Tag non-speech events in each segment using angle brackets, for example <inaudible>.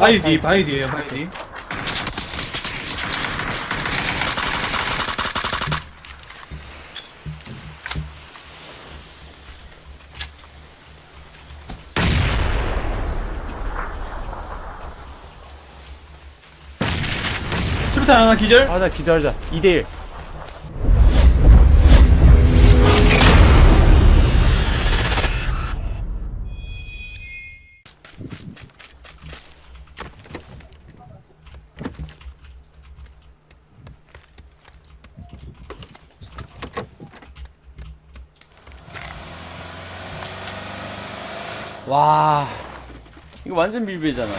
바위 뒤, 바위 뒤에요, 바위 뒤. 수류탄 하나 기절? 아나 기절자 2대1 와 이거 완전 밀배잖아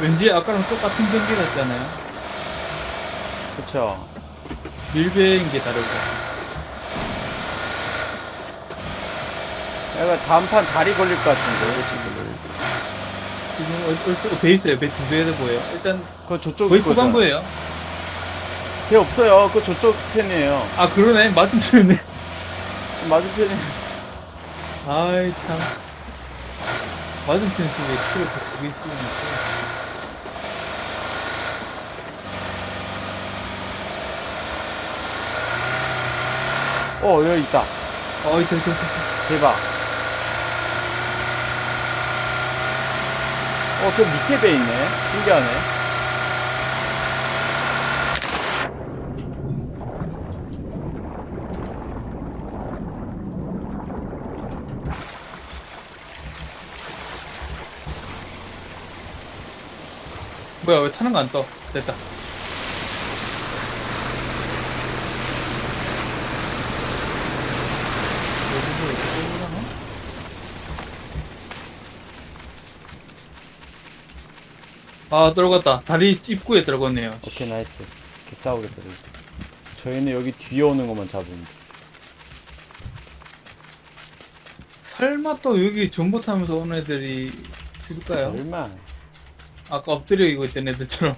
왠지 아까랑 똑같은 전기 같잖아요. 그쵸 밀배인 게 다르고. 내가 다음 판 다리 걸릴 것 같은데 지금 얼- 얼추 배 있어요. 배두 대에 보여요. 일단 그거 저쪽 거의. 후반부예요. 걔 없어요 그거 저쪽 편이에요 아 그러네. 맞은편이네. 맞은편이 아이 참. 맞은편 집에 키로 두개 있으면 어 여기 있다 저, 저, 저, 저. 대박 어 저 밑에 배 있네 신기하네 뭐야 왜 타는 거 안 떠? 됐다. 이렇게? 아 떨궜다. 다리 입구에 떨궜네요. 오케이 나이스 개 싸우겠다 저기 저희는 여기 뒤에 오는 것만 잡으면 돼 설마 또 여기 존버 타면서 오는 애들이 있을까요? 설마 아까 엎드려 이고 있던 애들처럼.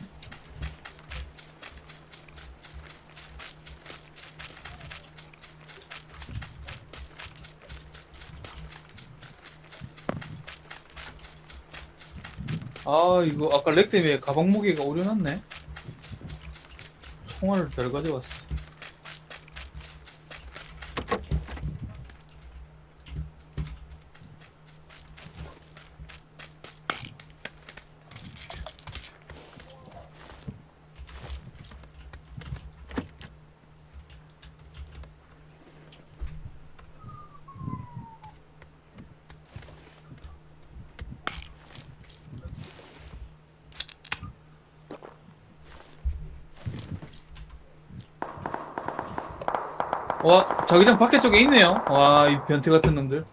아 이거 아까 렉 때문에 가방 무게가 오려놨네. 총알을 덜 가져왔어. 와 자기장 밖에 쪽에 있네요. 와 이 변태 같은 놈들.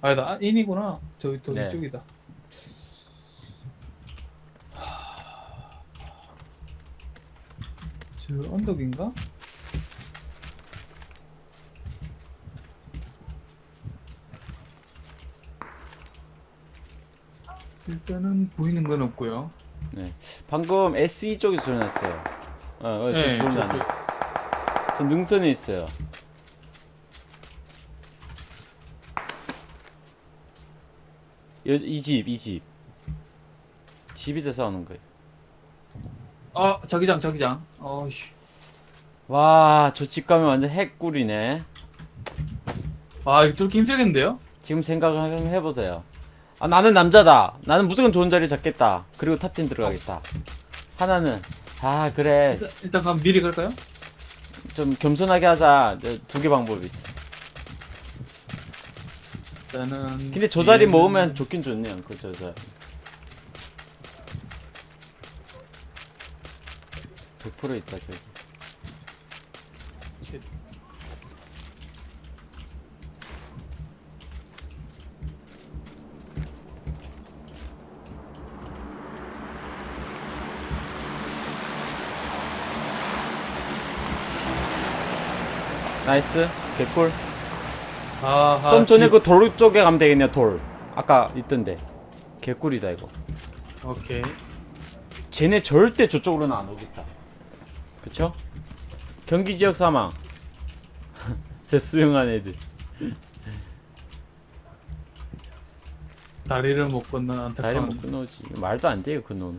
아니다 아, 인이구나. 저기 또 네. 이쪽이다. 저 언덕인가? 일단은 보이는 건 없고요. 네 방금 SE 쪽에서 소리 났어요 어, 어 지금 네, 소리 저- 나네 저 능선에 있어요 이 집 이 집 집에서 싸우는 거예요 아 자기장 자기장. 어씨. 와 저 집 가면 완전 핵꿀이네 아 이거 뚫기 힘들겠는데요? 지금 생각을 한번 해보세요. 아, 나는 남자다. 나는 무조건 좋은 자리 잡겠다. 그리고 탑10 들어가겠다. 하나는, 아, 그래. 일단, 일단 그럼 미리 갈까요? 좀 겸손하게 하자. 두 개 방법이 있어. 일단은 근데 저 자리 뒤에는- 먹으면 좋긴 좋네요. 그, 저, 저. 100% 있다, 저기. 나이스. 개꿀. 아하, 좀 전에 집- 그돌 쪽에 가면 되겠네요, 돌. 아까 있던데. 개꿀이다, 이거. 오케이 쟤네 절대 저쪽으로는 안 오겠다. 그쵸? 경기 지역 사망. <laughs> 밑에 수영한 애들. 다리를 못 다리 안타까운 못 끊어지. 말도 안 돼요, 그 놈.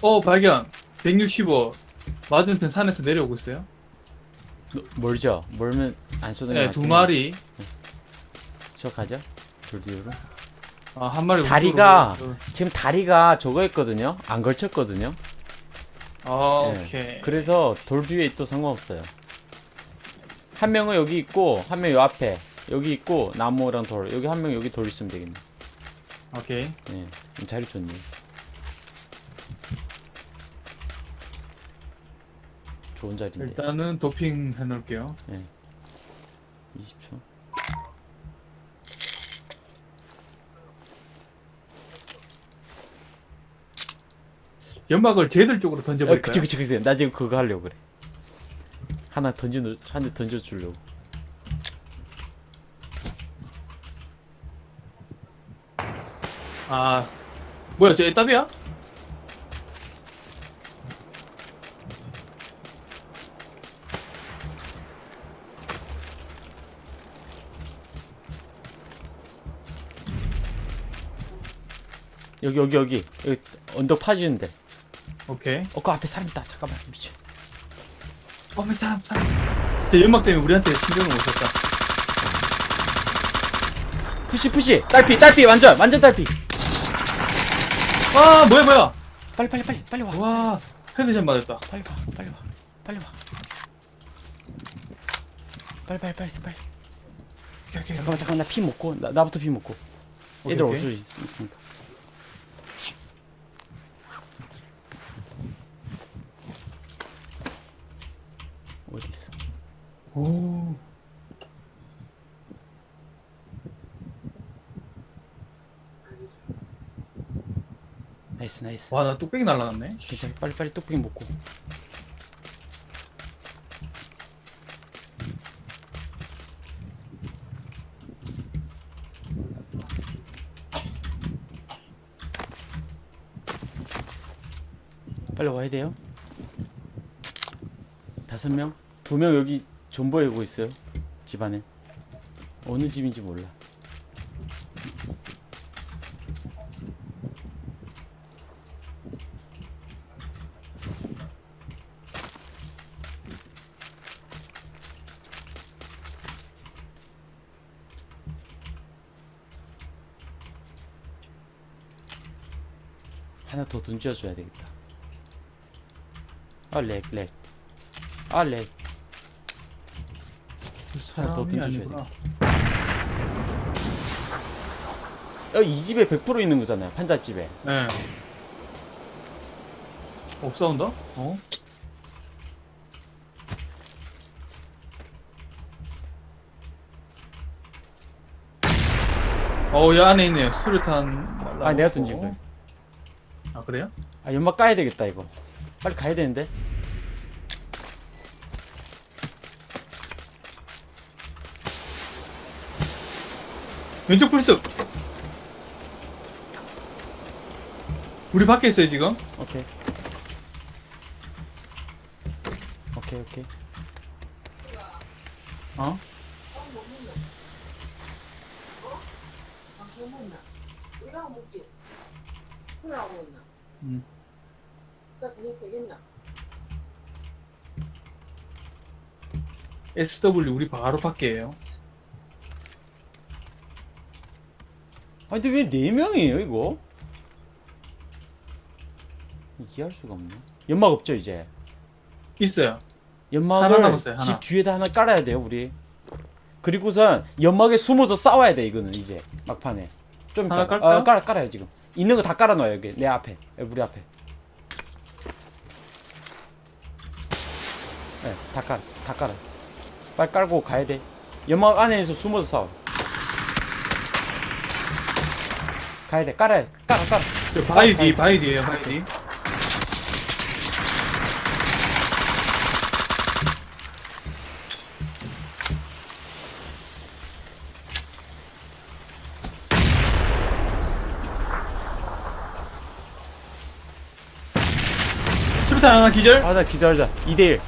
어 발견 165 맞은편 산에서 내려오고 있어요 너- 멀죠? 멀면 안 쏘는 게네 해. 마리 저 가자. 돌 뒤로. 아, 한 마리 다리가 우측으로. 지금 다리가 저거 했거든요. 안 걸쳤거든요. 아 네. 오케이 그래서 돌 뒤에 있도 상관없어요. 한 명은 여기 있고 한 명 요 앞에 여기 있고 나무랑 돌 여기 한 명 여기 돌 있으면 되겠네. 오케이 예, 자리 좋네. 좋은 자리인데. 일단은 도핑 해놓을게요 20초. 연막을 쟤들 쪽으로 어, 던져버릴까요? 그치 그치 그치. 나 지금 그거 하려고 그래. 하나 던져 한 대 던져 주려고. 아 뭐야 저 애답이야? 여기 여기 여기 여기 언덕 파지는데. 오케이 어, 그 앞에 사람 있다. 잠깐만 미쳐. 어 사람 사람 제 연막 때문에 우리한테 신경을 못 썼다 푸시 푸시. 딸피 딸피 완전 완전 딸피. 아 뭐야 뭐야 빨리 빨리 빨리 빨리 와. 와 헤드샷 맞았다 빨리 와 빨리 와 빨리 와. 빨리 빨리 빨리 빨리. 오케이 오케이 잠깐만 잠깐만 나 피 먹고 나 나부터 피 먹고. 오케이, 얘들 오케이. 올수 있으니까. 어디 있어? 오 나이스 나이스. 와, 나 뚝배기 날라갔네. 괜찮아 빨리 빨리 뚝배기 먹고. 빨리 와야 돼요. 다섯 명, 두 명 여기 존버하고 있어요. 집안에 어느 집인지 몰라. 하나 더 던져줘야 되겠다. 아, 렉, 렉. 아, 렉. 하나 더 사람이 던져줘야 아니구나. 어, 이 집에 100% 있는 거잖아요. 판자 집에. 네. 어, 싸운다? 어? 어, 이 안에 있네요. 수류탄. 아, 내가 던진 거야. 아, 그래요? 아, 연막 까야 되겠다, 이거. 빨리 가야 되는데. 왼쪽 풀숲! 우리 밖에 있어요, 지금? 오케이. 오케이, 오케이. 어? 음. SW 우리 바로 밖에에요. 아, 근데 왜 4명이에요, 이거? 이해할 수가 없네. 연막 없죠, 이제? 있어요. 연막을 하나 남았어요, 하나. 집 뒤에다 하나 깔아야 돼요, 우리. 그리고선 연막에 숨어서 싸워야 돼, 이거는 이제. 막판에. 좀 하나 이따가. 깔까요? 어, 깔아, 깔아요, 지금. 있는 거 다 깔아놔요, 여기. 내 앞에. 여기 우리 앞에. 네, 다 깔아. 다 깔아. 빨리 깔고 가야 돼. 연막 안에서 숨어서 싸워. 가야 돼. 깔아야 돼. 깔아, 깔아. 저 바위 뒤, 바위 뒤에요, 바위 뒤. 수류탄! 하나 기절? 아, 나 기절자. 2대1.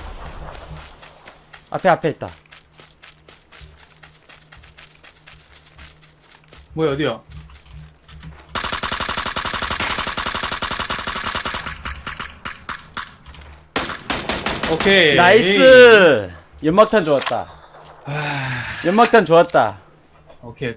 앞에, 앞에 있다. 뭐야 어디야? 오케이. 나이스! 연막탄 좋았다. 연막탄 좋았다. 오케이.